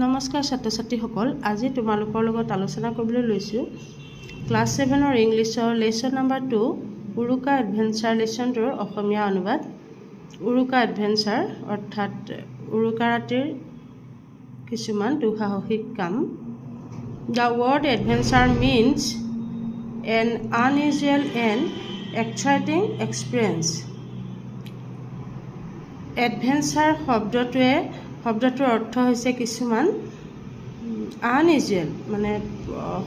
নমস্কাৰ ছাত্ৰ ছাত্ৰীসকল আজি তোমালোকৰ লগত আলোচনা কৰিবলৈ লৈছোঁ ক্লাছ ছেভেনৰ ইংলিছৰ lesson number two Uruka adventure লেচনটোৰ অসমীয়া অনুবাদ। উৰুকা এডভেঞ্চাৰ অৰ্থাৎ উৰুকা ৰাতিৰ কিছুমান দুঃসাহসিক কাম। The word adventure means an unusual and exciting experience. Adventure শব্দটোৱে শব্দটোৰ অৰ্থ হৈছে কিছুমান আনইউজুৱেল মানে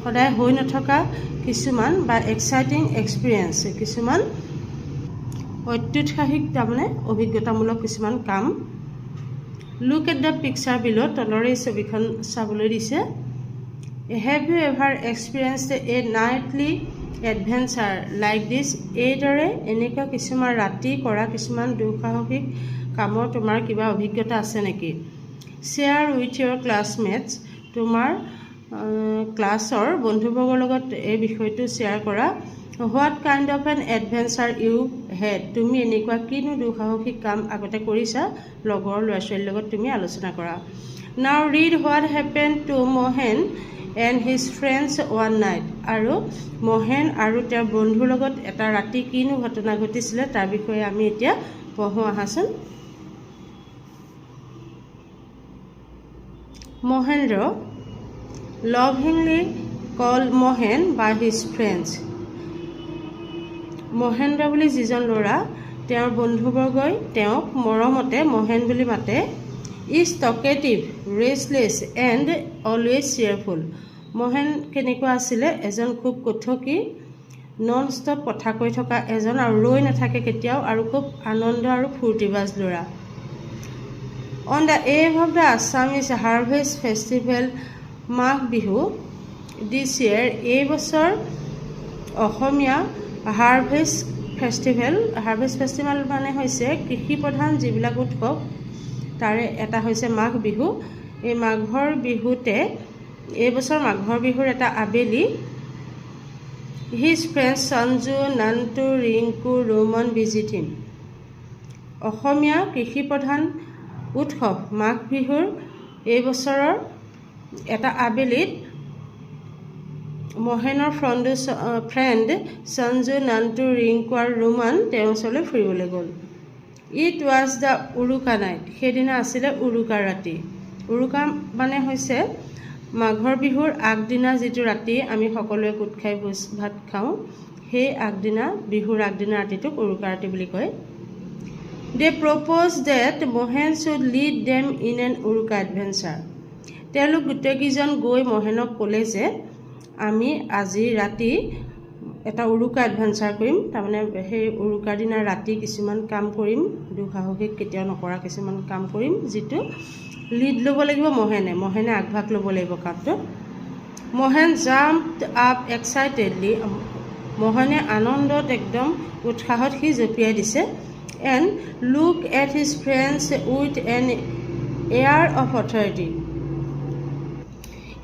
সদায় হৈ নথকা কিছুমান বা এক্সাইটিং এক্সপিৰিয়েঞ্চ কিছুমান অত্যুৎসাহিক তাৰমানে অভিজ্ঞতামূলক কিছুমান কাম। লুক এট দ্য পিকচাৰ বিলো তলৰে ছবিখন চাবলৈ দিছে। Have you ever experience a nightly adventure like this এইদৰে এনেকুৱা কিছুমান ৰাতি কৰা কিছুমান দুঃসাহসিক কামৰ তোমাৰ কিবা অভিজ্ঞতা আছে নেকি? শ্বেয়াৰ উইথ ইয়ৰ ক্লাছমেটছ তোমাৰ ক্লাছৰ বন্ধুবৰ্গৰ লগত এই বিষয়টো শ্বেয়াৰ কৰা। What kind of an adventure you had তুমি এনেকুৱা কিনো দুঃসাহসিক কাম আগতে কৰিছা? লগৰ ল'ৰা ছোৱালীৰ লগত তুমি আলোচনা কৰা। Now read what happen to Mahen and his friends one night আৰু মহেন আৰু তেওঁৰ বন্ধুৰ লগত এটা ৰাতি কিনো ঘটনা ঘটিছিলে তাৰ বিষয়ে আমি এতিয়া পঢ়োঁ। আহাচোন। Mahendra lovingly call Mahen by his friends Mahendra বুলি যিজন ল'ৰা তেওঁৰ বন্ধুবৰ্গই তেওঁক মৰমতে মহেন বুলি মাতে। Is talkative restless and always cheerful Mahen কেনেকুৱা আছিলে? এজন খুব কথকি নন ষ্টপ কথা কৈ থকা এজন আৰু ৰৈ নাথাকে কেতিয়াও আৰু খুব আনন্দ আৰু ফূৰ্তিবাজ ল'ৰা। On the eve of the Assamese harvest festival Magh Bihu this year এই বছৰ অসমীয়া হাৰ্ভেষ্ট ফেষ্টিভেল হাৰ্ভেষ্ট ফেষ্টিভেল মানে হৈছে কৃষি প্ৰধান যিবিলাক উৎসৱ তাৰে এটা হৈছে মাঘ বিহু এই মাঘৰ বিহুতে এইবছৰ মাঘৰ বিহুৰ এটা আবেলি his friends Sanju Nantu Rinku Roman visit him অসমীয়া কৃষি প্ৰধান উৎসৱ মাঘ বিহুৰ এই বছৰৰ এটা আবেলিত মহেনৰ ফ্ৰণ্ডু ফ্ৰেণ্ড সঞ্জু নান্টু ৰিংকু আৰু ৰোমান তেওঁৰ ওচৰলৈ ফুৰিবলৈ গ'ল। It was the Uruka night. সেইদিনা আছিলে উৰুকা ৰাতি। উৰুকা মানে হৈছে মাঘৰ বিহুৰ আগদিনা যিটো ৰাতি আমি সকলোৱে গোট খাই ভোজ ভাত খাওঁ সেই আগদিনা বিহুৰ আগদিনা ৰাতিটোক উৰুকা ৰাতি বুলি কয়। They propose that Mahen should lead them in an Uruka adventure তেওঁলোক গোটেইকেইজন গৈ মহেনক ক'লে যে আমি আজি ৰাতি এটা উৰুকা এডভেঞ্চাৰ কৰিম। তাৰমানে সেই উৰুকাৰ দিনা ৰাতি কিছুমান কাম কৰিম। দুঃসাহসিক কেতিয়াও নকৰা কিছুমান কাম কৰিম যিটো লিড ল'ব লাগিব মহেনে মহেনে আগভাগ ল'ব লাগিব কামটোত মহেন জাম্প আপ এক্সাইটেডলি মহেনে আনন্দত একদম উৎসাহত সি জঁপিয়াই দিছে। And look at his friends with an air of authority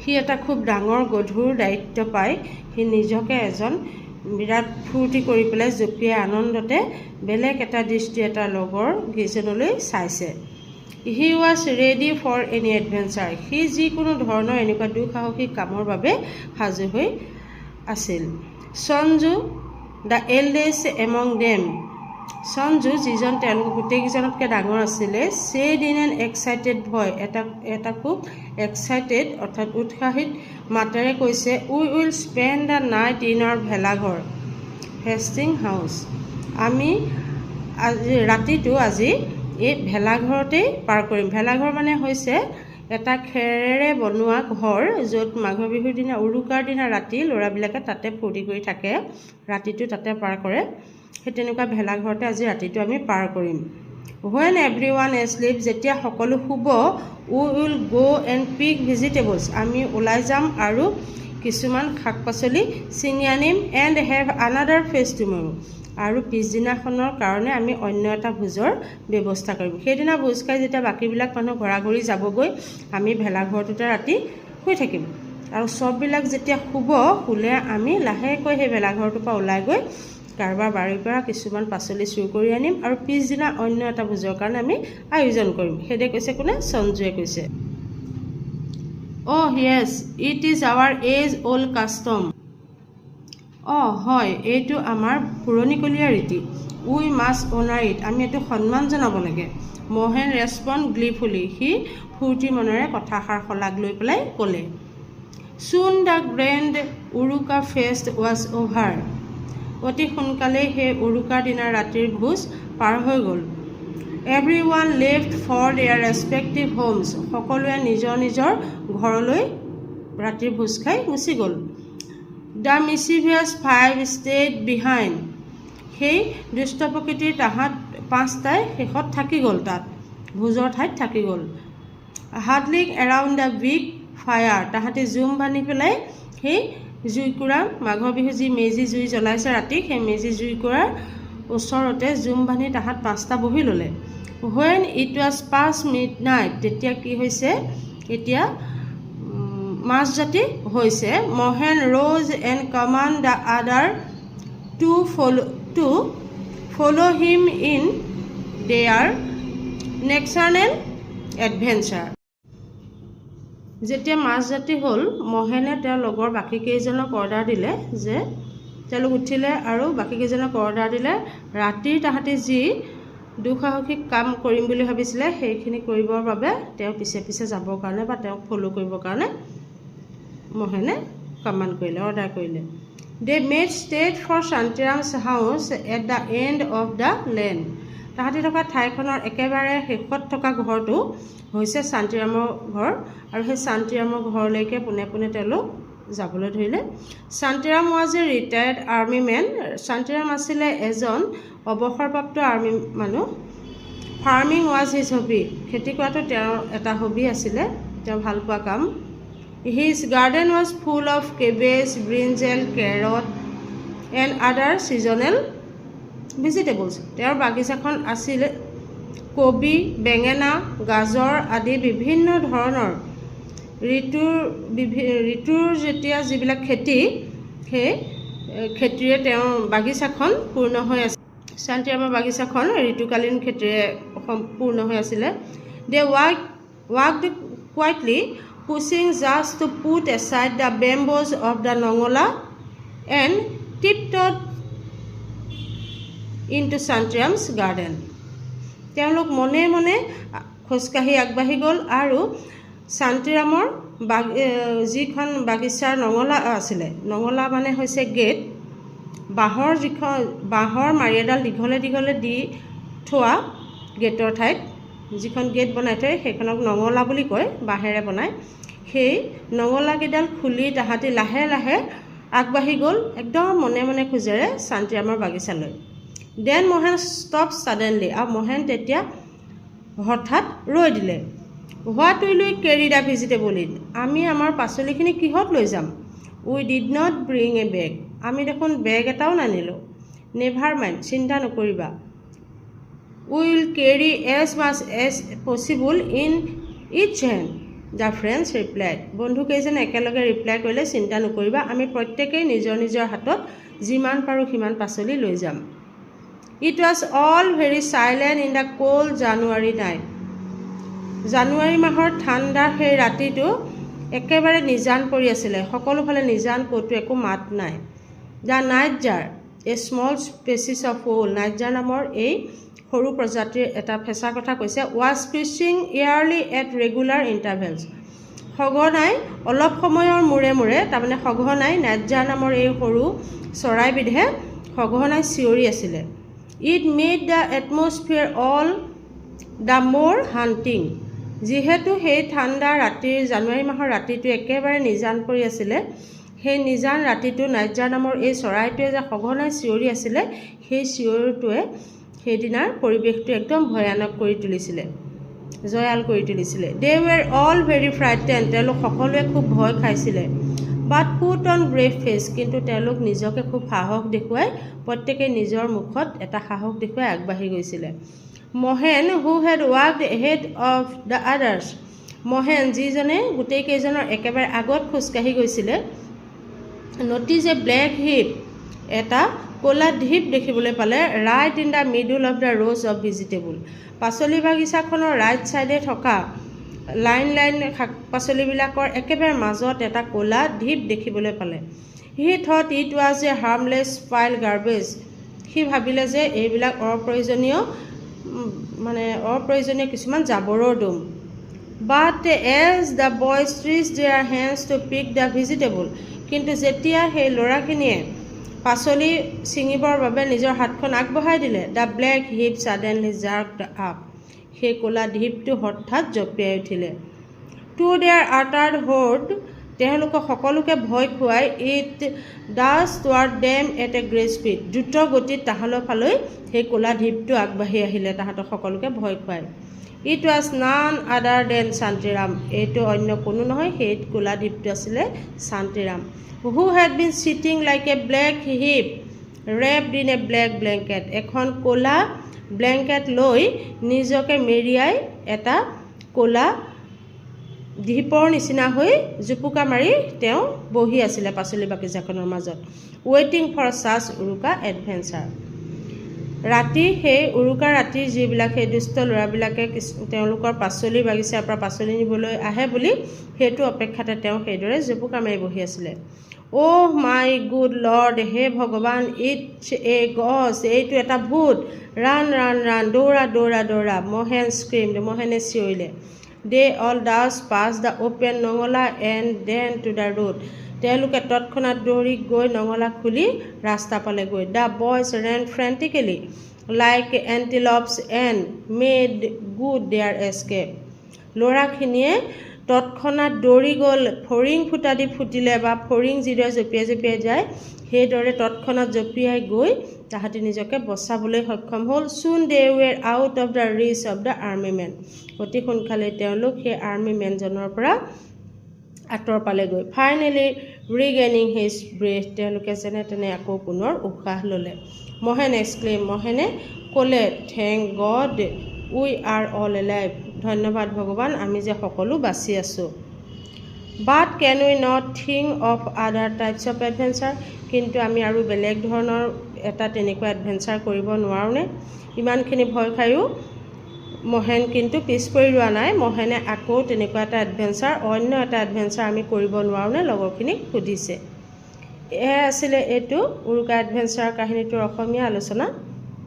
সি এটা খুব ডাঙৰ গধুৰ দায়িত্ব পাই সি নিজকে এজন বিৰাট ফূৰ্তি কৰি পেলাই জঁপিয়াই আনন্দতে বেলেগ এটা দৃষ্টি এটা লগৰ কেইজনলৈ চাইছে। He was ready for any adventure সি যিকোনো ধৰণৰ এনেকুৱা দুঃসাহসিক কামৰ বাবে সাজু হৈ আছিল। Sanju the eldest among them Sanju যিজন তেওঁলোক গোটেইকেইজনতকৈ ডাঙৰ আছিলে ছেড ইন এন এক্সাইটেড ভয় এটা এটা খুব এক্সাইটেড অৰ্থাৎ উৎসাহিত মাতেৰে কৈছে we will spend the night in our ভেলাঘৰ ফেষ্টিং হাউচ আমি আজি ৰাতিটো আজি এই ভেলাঘৰতেই পাৰ কৰিম। ভেলাঘৰ মানে হৈছে এটা খেৰেৰে বনোৱা ঘৰ য'ত মাঘৰ বিহুৰ দিনা উৰুকাৰ দিনা ৰাতি ল'ৰাবিলাকে তাতে ফূৰ্তি কৰি থাকে ৰাতিটো তাতে পাৰ কৰে। সেই তেনেকুৱা ভেলাঘৰতে আজি ৰাতিটো আমি পাৰ কৰিম। হুৱেন এভৰি ওৱান এছলিপ যেতিয়া সকলো শুব we will go' and pick vegetables আমি ওলাই যাম আৰু কিছুমান শাক পাচলি ছিঙি আনিম and have another feast tomorrow আৰু পিছদিনাখনৰ কাৰণে আমি অন্য এটা ভোজৰ ব্যৱস্থা কৰিম। সেইদিনা ভোজ খাই যেতিয়া বাকীবিলাক মানুহ ঘৰা ঘৰি যাবগৈ আমি ভেলাঘৰটোতে ৰাতি শুই থাকিম। আৰু চববিলাক যেতিয়া শুব শুলে আমি লাহেকৈ সেই ভেলাঘৰটোৰ পৰা ওলাই গৈ কাৰোবাৰ বাৰীৰ পৰা কিছুমান পাচলি চুৰ কৰি আনিম আৰু পিছদিনা অন্য এটা ভোজৰ কাৰণে আমি আয়োজন কৰিম। সেইদৰে কৈছে কোনে? সঞ্জুৱে কৈছে। অ' yes it is our age old custom অঁ হয় এইটো আমাৰ পুৰণিকলীয়া ৰীতি। উই মাছ অনাৰ ইট আমি এইটো সন্মান জনাব লাগে। মহেন ৰেচপণ্ড গ্লিফুলি। সি ফূৰ্তি মনেৰে কথাষাৰ শলাগ লৈ পেলাই ক'লে soon the grand Uruka feast was over অতি সোনকালেই সেই উৰুকাৰ দিনাৰ ৰাতিৰ ভোজ পাৰ হৈ গ'ল। Everyone left for their respective homes সকলোৱে নিজৰ নিজৰ ঘৰলৈ ৰাতিৰ ভোজ খাই গুচি গ'ল। The mischievous five stayed behind সেই দুষ্ট প্ৰকৃতিৰ তাহাঁত পাঁচটাই শেষত থাকি গ'ল তাত। ভোজৰ ঠাইত থাকি গ'ল। Huddling around the big fire তাহাঁতি জুম বান্ধি পেলাই সেই জুইকুৰা মাঘৰ বিহু যি মেজি জুই জ্বলাইছে ৰাতি সেই মেজি জুইকুৰাৰ ওচৰতে জুম বান্ধি তাহাঁত পাঁচটা বহি ল'লে। When it was past midnight night তেতিয়া কি হৈছে? এতিয়া উম, মাজজাতি হৈছে। Mahen rose and commanded the other to follow' to follow' him in their nocturnal adventure যেতিয়া মাজজাতি হ'ল মহেনে তেওঁৰ লগৰ বাকীকেইজনক অৰ্ডাৰ দিলে যে তেওঁলোক উঠিলে আৰু বাকীকেইজনক অৰ্ডাৰ দিলে ৰাতিৰ তাহাঁতি যি দুঃসাহসিক কাম কৰিম বুলি ভাবিছিলে সেইখিনি কৰিবৰ বাবে তেওঁ পিছে পিছে যাবৰ কাৰণে বা তেওঁক ফ'ল' কৰিবৰ কাৰণে মহেনে কমাণ্ড কৰিলে অৰ্ডাৰ কৰিলে। They made straight for Shantiram's house at the end of the lane তাহাঁতি থকা ঠাইখনৰ একেবাৰে শেষত থকা ঘৰটো হৈছে শান্তিৰামৰ ঘৰ আৰু সেই শান্তিৰামৰ ঘৰলৈকে পোনে পোনে তেওঁলোক যাবলৈ ধৰিলে। Shantiram was retired army man Shantiram আছিলে এজন অৱসৰপ্ৰাপ্ত আৰ্মি মানুহ। ফাৰ্মিং ৱাজ হিজ হবি খেতি কৰাটো তেওঁৰ এটা হবি আছিলে। তেওঁ ভাল পোৱা কাম। His garden was full of cabbage brinjal carrot and other seasonal vegetables তেওঁৰ বাগিচাখন আছিল কবি বেঙেনা গাজৰ আদি বিভিন্ন ধৰণৰ। ঋতুৰ ঋতুৰ যেতিয়া যিবিলাক খেতি সেই এ, খেতিৰে তেওঁৰ বাগিচাখন পূৰ্ণ হৈ আছে। শান্তিৰামৰ বাগিচাখন ঋতুকালীন খেতিৰে সম্পূৰ্ণ হৈ আছিলে। They walk walk quietly pushing just to put aside the bamboos of the nangla and tiptoed into Shantiram's garden তেওঁলোক মনে মনে খোজকাঢ়ি আগবাঢ়ি গ'ল আৰু শান্তিৰামৰ বাগ যিখন বাগিচাৰ নঙলা আছিলে নঙলা মানে হৈছে গেট। বাঁহৰ যিখন বাঁহৰ মাৰি এডাল দীঘলে দীঘলে দি থোৱা গেটৰ ঠাইত যিখন গেট বনাই থয় সেইখনক নঙলা বুলি কয় বাঁহেৰে বনায়। সেই নঙলাকেইডাল খুলি তাহাঁতি লাহে লাহে আগবাঢ়ি গ'ল একদম মনে মনে খোজেৰে শান্তিৰামৰ বাগিচালৈ। দেন মহেন ষ্টপ ছাডেনলি আৰু মহেন তেতিয়া হঠাৎ ৰৈ দিলে what will we carry the vegetable in আমি আমাৰ পাচলিখিনি কিহত লৈ যাম we did not bring a bag আমি দেখোন বেগ এটাও নানিলোঁ নেভাৰ মাইণ্ড চিন্তা নকৰিবা will carry as much as possible in its hand the friends replied বন্ধুকেইজনে একেলগে ৰিপ্লাই কৰিলে চিন্তা নকৰিবা আমি প্ৰত্যেকেই নিজৰ নিজৰ হাতত যিমান পাৰোঁ সিমান পাচলি লৈ যাম it was all very silent in the cold January night জানুৱাৰী মাহৰ ঠাণ্ডা সেই ৰাতিটো একেবাৰে নিজান পৰি আছিলে। সকলোফালে নিজান ক'তো একো মাত নাই। The nightjar a small species of owl nightjar নামৰ এই সৰু প্ৰজাতিৰ এটা ফেঁচা কথা কৈছে ৱাজ ফিচিং ইয়াৰলি এট ৰেগুলাৰ ইণ্টাৰভেলছ সঘনাই অলপ সময়ৰ মূৰে মূৰে তাৰমানে সঘনাই নাইটজাৰ নামৰ এই সৰু চৰাইবিধে সঘনাই চিঞৰি আছিলে। It made the atmosphere all the more haunting যিহেতু সেই ঠাণ্ডা ৰাতিৰ জানুৱাৰী মাহৰ ৰাতিটো একেবাৰে নিজান পৰি আছিলে সেই নিজান ৰাতিটো নাইটজাৰ নামৰ এই চৰাইটোৱে যে সঘনাই চিঞৰি আছিলে সেই চিঞৰটোৱে সেইদিনাৰ পৰিৱেশটো একদম ভয়ানক কৰি তুলিছিলে জয়াল কৰি তুলিছিলে। দে ৱেৰ অল ভেৰি ফ্ৰাইটেন তেওঁলোক সকলোৱে খুব ভয় খাইছিলে। But put on brave face কিন্তু তেওঁলোক নিজকে খুব সাহস দেখুৱাই প্ৰত্যেকে নিজৰ মুখত এটা সাহস দেখুৱাই আগবাঢ়ি গৈছিলে। Mahen who had walked ahead of the others Mahen যিজনে গোটেইকেইজনৰ একেবাৰে আগত খোজকাঢ়ি গৈছিলে নটিছ এ ব্লেক হিপ এটা ক'লা ঢিপ দেখিবলৈ পালে right in the middle of the rows of vegetable পাচলি বাগিচাখনৰ ৰাইট ছাইডে থকা লাইন লাইন শাক পাচলিবিলাকৰ একেবাৰে মাজত এটা ক'লা ঢিপ দেখিবলৈ পালে। He thought it was a harmless pile garbage. সি ভাবিলে যে এইবিলাক অপ্ৰয়োজনীয় মানে অপ্ৰয়োজনীয় কিছুমান জাবৰৰ দম। But as the boys tried their hands to pick the vegetable. কিন্তু যেতিয়া সেই ল'ৰাখিনিয়ে পাচলি ছিঙিবৰ বাবে নিজৰ হাতখন আগবঢ়াই দিলে the black heap suddenly jerked up. সেই ক'লা ঢিপটো হঠাৎ জঁপিয়াই উঠিলে। টু দেয়াৰ আটাৰ্ড হৰ্ড তেওঁলোকক সকলোকে ভয় খুৱাই it dash toward them at a great speed দ্ৰুত গতিত তাহাঁতৰ ফালৈ সেই ক'লা ঢিপটো আগবাঢ়ি আহিলে তাহাঁতক সকলোকে ভয় খুৱাই। ইট ৱাজ নান আদাৰ দেন শান্তিৰাম। এইটো অন্য কোনো নহয় সেই ক'লা ঢিপটো আছিলে Shantiram. Who had been sitting like a black heap. Wrapped in a black blanket এখন ক'লা ব্লেংকেট লৈ নিজকে মেৰিয়াই এটা ক'লা ঢিপৰ নিচিনা হৈ জুপুকা মাৰি তেওঁ বহি আছিলে পাচলি বাগিচাখনৰ মাজত। ৱেইটিং ফৰ চাচ উৰুকা এডভেঞ্চাৰ ৰাতি সেই উৰুকা ৰাতিৰ যিবিলাক সেই দুষ্ট ল'ৰাবিলাকে তেওঁলোকৰ পাচলি বাগিচাৰ পৰা পাচলি নিবলৈ আহে বুলি সেইটো অপেক্ষাতে তেওঁ সেইদৰে জুপুকা মাৰি বহি আছিলে। অ' মাই গুড লৰ্ড হে ভগৱান ইটছ এ গছ এইটো এটা ভূত। ৰান ৰান ৰান দৌৰা দৌৰা দৌৰা মহেন স্ক্ৰীম মহেনে চিঞৰিলে। They all dash past the open নঙলা and then to the road তেওঁলোকে তৎক্ষণাত দৌৰি গৈ নঙলা খুলি ৰাস্তা পালেগৈ। The boys ran frantically like antelopes and made good their escape ল'ৰাখিনিয়ে তৎক্ষণাত দৌৰি গ'ল ফৰিং ফুটা দি ফুটিলে বা ফৰিং যিদৰে জঁপিয়াই জঁপিয়াই যায় সেইদৰে তৎক্ষণাত জঁপিয়াই গৈ তাহাঁতি নিজকে বচাবলৈ সক্ষম হ'ল। Soon they were out of the reach of the army men অতি সোনকালে তেওঁলোক সেই আৰ্মি মেনজনৰ পৰা আঁতৰ পালেগৈ। ফাইনেলি ৰিগেইনিং হিজ ব্ৰেথ তেওঁলোকে যেনে তেনে আকৌ পুনৰ উশাহ ল'লে। মহেন এক্সক্লেইম মহেনে ক'লে thank God we are all alive ধন্যবাদ ভগৱান আমি যে সকলো বাচি আছোঁ। But can we not think of other types of adventure কিন্তু আমি আৰু বেলেগ ধৰণৰ এটা তেনেকুৱা এডভেঞ্চাৰ কৰিব নোৱাৰোঁনে? ইমানখিনি ভয় খায়ো মহেন কিন্তু পিছ পৰি ৰোৱা নাই। মহেনে আকৌ তেনেকুৱা এটা এডভেঞ্চাৰ অন্য এটা এডভেঞ্চাৰ আমি কৰিব নোৱাৰোঁনে লগৰখিনিক সুধিছে। এয়াই আছিলে এইটো উৰুকা এডভেঞ্চাৰ কাহিনীটোৰ অসমীয়া আলোচনা।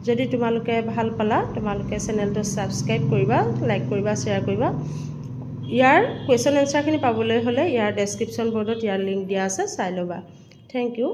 যদি তোমালোকে ভালো পালা, তোমালোকে চেনেলটো ছাবস্ক্ৰাইব কৰিবা লাইক কৰিবা শ্বেয়াৰ কৰিবা। ইয়াৰ কুৱেশ্যন এনচাৰখিনি পাবলৈ হ'লে ইয়াৰ ডেছক্ৰিপশ্যন বৰ্ডত ইয়াৰ লিংক দিয়া আছে, চাই ল'বা। Thank U